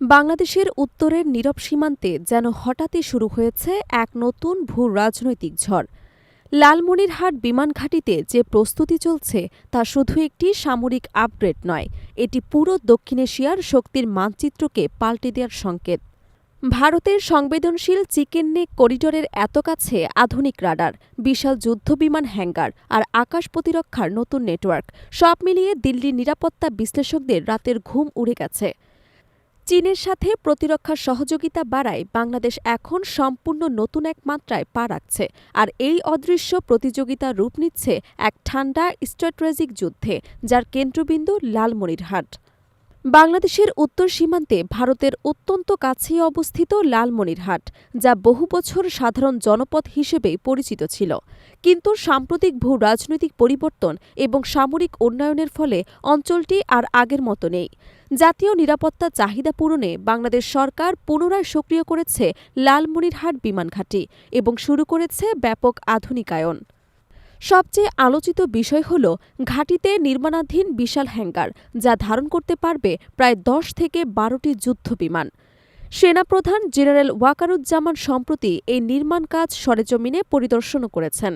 বাংলাদেশের উত্তরের নীরব সীমান্তে যেন হঠাৎই শুরু হয়েছে এক নতুন ভূ রাজনৈতিক ঝড়। লালমনিরহাট বিমান ঘাঁটিতে যে প্রস্তুতি চলছে তা শুধু একটি সামরিক আপগ্রেড নয়, এটি পুরো দক্ষিণ এশিয়ার শক্তির মানচিত্রকে পাল্টে দেওয়ার সংকেত। ভারতের সংবেদনশীল চিকেন নেক করিডোরের এত কাছে আধুনিক রাডার, বিশাল যুদ্ধবিমান হ্যাঙ্গার আর আকাশ প্রতিরক্ষার নতুন নেটওয়ার্ক, সব মিলিয়ে দিল্লির নিরাপত্তা বিশ্লেষকদের রাতের ঘুম উড়ে গেছে। চীনের সাথে প্রতিরক্ষা সহযোগিতা বাড়ায় বাংলাদেশ এখন সম্পূর্ণ নতুন এক মাত্রায় পা রাখছে আর এই অদৃশ্য প্রতিযোগিতা রূপ নিচ্ছে এক ঠান্ডা স্ট্র্যাটেজিক যুদ্ধে, যার কেন্দ্রবিন্দু লালমনিরহাট। বাংলাদেশের উত্তর সীমান্তে ভারতের অত্যন্ত কাছেই অবস্থিত লালমনিরহাট, যা বহু বছর সাধারণ জনপদ হিসেবে পরিচিত ছিল। কিন্তু সাম্প্রতিক ভূ রাজনৈতিক পরিবর্তন এবং সামরিক উন্নয়নের ফলে অঞ্চলটি আর আগের মতো নেই। জাতীয় নিরাপত্তা চাহিদা পূরণে বাংলাদেশ সরকার পুনরায় সক্রিয় করেছে লালমনিরহাট বিমান ঘাঁটি এবং শুরু করেছে ব্যাপক আধুনিকায়ন। সবচেয়ে আলোচিত বিষয় হল ঘাঁটিতে নির্মাণাধীন বিশাল হ্যাঙ্গার, যা ধারণ করতে পারবে প্রায় দশ থেকে বারোটি যুদ্ধ বিমান। সেনাপ্রধান জেনারেল ওয়াকারুজ্জামান সম্প্রতি এই নির্মাণ কাজ সরেজমিনে পরিদর্শনও করেছেন।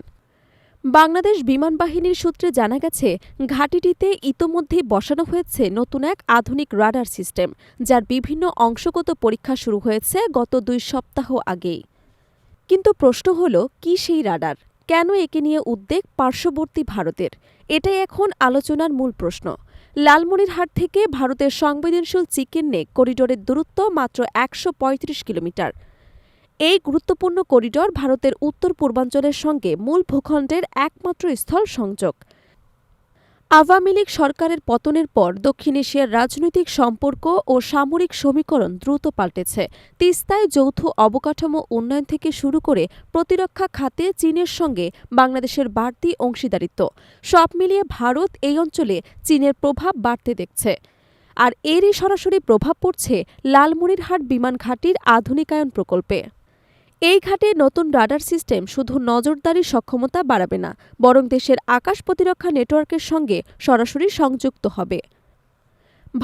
বাংলাদেশ বিমান বাহিনীর সূত্রে জানা গেছে, ঘাঁটিটিতে ইতোমধ্যে বসানো হয়েছে নতুন এক আধুনিক রাডার সিস্টেম, যার বিভিন্ন অংশগত পরীক্ষা শুরু হয়েছে গত দুই সপ্তাহ আগেই। কিন্তু প্রশ্ন হল, কি সেই রাডার? কেন একে নিয়ে উদ্বেগ পার্শ্ববর্তী ভারতের? এটাই এখন আলোচনার মূল প্রশ্ন। লালমনিরহাট থেকে ভারতের সংবেদনশীল চিকেন নেক করিডোরের দূরত্ব মাত্র একশো পঁয়ত্রিশ কিলোমিটার। এই গুরুত্বপূর্ণ করিডোর ভারতের উত্তর পূর্বাঞ্চলের সঙ্গে মূল ভূখণ্ডের একমাত্র স্থল সংযোগ। আওয়ামী লীগ সরকারের পতনের পর দক্ষিণ এশিয়ার রাজনৈতিক সম্পর্ক ও সামরিক সমীকরণ দ্রুত পাল্টেছে। তিস্তায় যৌথ অবকাঠামো উন্নয়ন থেকে শুরু করে প্রতিরক্ষা খাতে চীনের সঙ্গে বাংলাদেশের বাড়তি অংশীদারিত্ব। সব মিলিয়ে ভারত এই অঞ্চলে চীনের প্রভাব বাড়তে দেখছে। আর এরই সরাসরি প্রভাব পড়ছে লালমনিরহাট বিমান ঘাঁটির আধুনিকায়ন প্রকল্পে। এই ঘাটে নতুন রাডার সিস্টেম শুধু নজরদারি সক্ষমতা বাড়াবে না, বরং দেশের আকাশ প্রতিরক্ষা নেটওয়ার্কের সঙ্গে সরাসরি সংযুক্ত হবে।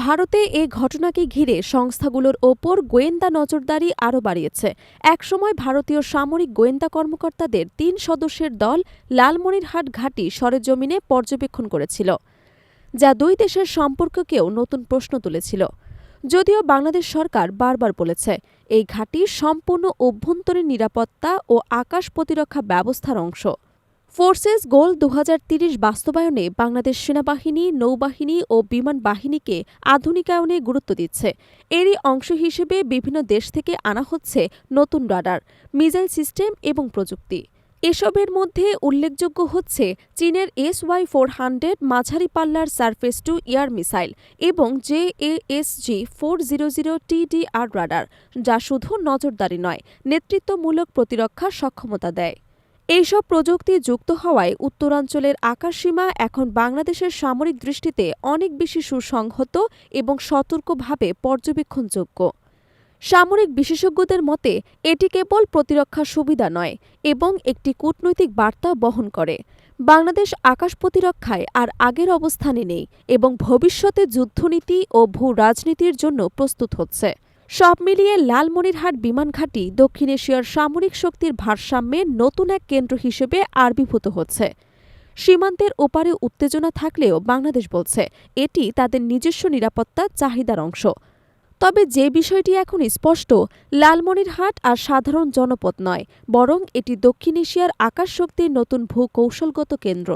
ভারতে এ ঘটনাকে ঘিরে সংস্থাগুলোর ওপর গোয়েন্দা নজরদারি আরও বাড়িয়েছে। একসময় ভারতীয় সামরিক গোয়েন্দা কর্মকর্তাদের তিন সদস্যের দল লালমনিরহাট ঘাঁটি সরেজমিনে পর্যবেক্ষণ করেছিল, যা দুই দেশের সম্পর্ককেও নতুন প্রশ্ন তুলেছিল। যদিও বাংলাদেশ সরকার বারবার বলেছে, এই ঘাঁটি সম্পূর্ণ অভ্যন্তরীণ নিরাপত্তা ও আকাশ প্রতিরক্ষা ব্যবস্থার অংশ। ফোর্সেস গোল দু বাস্তবায়নে বাংলাদেশ সেনাবাহিনী, নৌবাহিনী ও বিমান বাহিনীকে আধুনিকায়নে গুরুত্ব দিচ্ছে। এরই অংশ হিসেবে বিভিন্ন দেশ থেকে আনা হচ্ছে নতুন রাডার মিজাইল সিস্টেম এবং প্রযুক্তি। এসবের মধ্যে উল্লেখযোগ্য হচ্ছে চীনের এস ওয়াই ফোর হান্ড্রেড মাঝারি পাল্লার সারফেস টু এয়ার মিসাইল এবং J ASG four zero zero TDR radar, যা শুধু নজরদারি নয়, নেতৃত্বমূলক প্রতিরক্ষা সক্ষমতা দেয়। এইসব প্রযুক্তি যুক্ত হওয়ায় উত্তরাঞ্চলের আকাশসীমা এখন বাংলাদেশের সামরিক দৃষ্টিতে অনেক বেশি সুসংহত এবং সতর্কভাবে পর্যবেক্ষণযোগ্য। সামরিক বিশেষজ্ঞদের মতে, এটি কেবল প্রতিরক্ষা সুবিধা নয় এবং একটি কূটনৈতিক বার্তা বহন করে। বাংলাদেশ আকাশ প্রতিরক্ষায় আর আগের অবস্থানে নেই এবং ভবিষ্যতে যুদ্ধনীতি ও ভূ রাজনীতির জন্য প্রস্তুত হচ্ছে। সব মিলিয়ে লালমনিরহাট বিমান ঘাঁটি দক্ষিণ এশিয়ার সামরিক শক্তির ভারসাম্যে নতুন এক কেন্দ্র হিসেবে আবির্ভূত হচ্ছে। সীমান্তের ওপারে উত্তেজনা থাকলেও বাংলাদেশ বলছে, এটি তাদের নিজস্ব নিরাপত্তা চাহিদার অংশ। তবে যে বিষয়টি এখন স্পষ্ট, লালমনিরহাট আর সাধারণ জনপদ নয়, বরং এটি দক্ষিণ এশিয়ার আকাশ শক্তির নতুন ভূকৌশলগত কেন্দ্র।